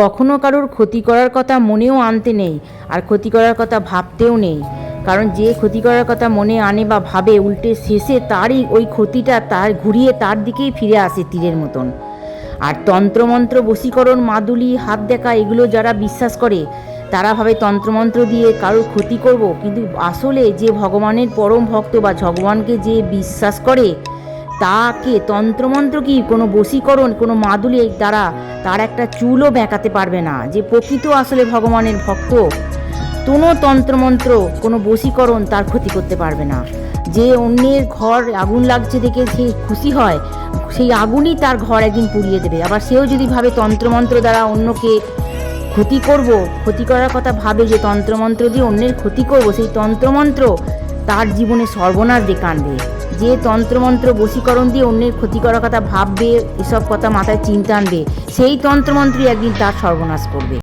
কখনো কারোর ক্ষতি করার কথা মনেও আনতে নেই, আর ক্ষতি করার কথা ভাবতেও নেই। কারণ যে ক্ষতি করার কথা মনে আনে বা ভাবে, উল্টে শেষে তারই ওই ক্ষতিটা তার ঘুরিয়ে তার দিকেই ফিরে আসে তীরের মতন। আর তন্ত্রমন্ত্র, বশীকরণ, মাদুলি, হাত দেখা, এগুলো যারা বিশ্বাস করে, তারা ভাবে তন্ত্রমন্ত্র দিয়ে কারোর ক্ষতি করব, কিন্তু আসলে যে ভগবানের পরম ভক্ত বা ভগবানকে যে বিশ্বাস করে তাকে তন্ত্রমন্ত্র কি? কোনো বশীকরণ, কোনো মাদুলি দ্বারা তার একটা চুলও বেঁকাতে পারবে না। যে প্রকৃত আসলে ভগবানের ভক্ত, কোনো তন্ত্রমন্ত্র, কোনো বশীকরণ তার ক্ষতি করতে পারবে না। যে অন্যের ঘর আগুন লাগছে দেখে সে খুশি হয়, সেই আগুনই তার ঘর একদিন পুড়িয়ে দেবে। আবার সেও যদি ভাবে তন্ত্রমন্ত্র দ্বারা অন্যকে ক্ষতি করব, ক্ষতি করার কথা ভাবে যে তন্ত্রমন্ত্র দিয়ে অন্যের ক্ষতি করব, সেই তন্ত্রমন্ত্র তার জীবনে সর্বনাশ ডেকে আনবে। যে তন্ত্রমন্ত্র বশীকরণ দিয়ে অন্যের ক্ষতি করার কথা ভাববে, এসব কথা মাথায় চিন্তা আনবে, সেই তন্ত্রমন্ত্রই একদিন তার সর্বনাশ করবে।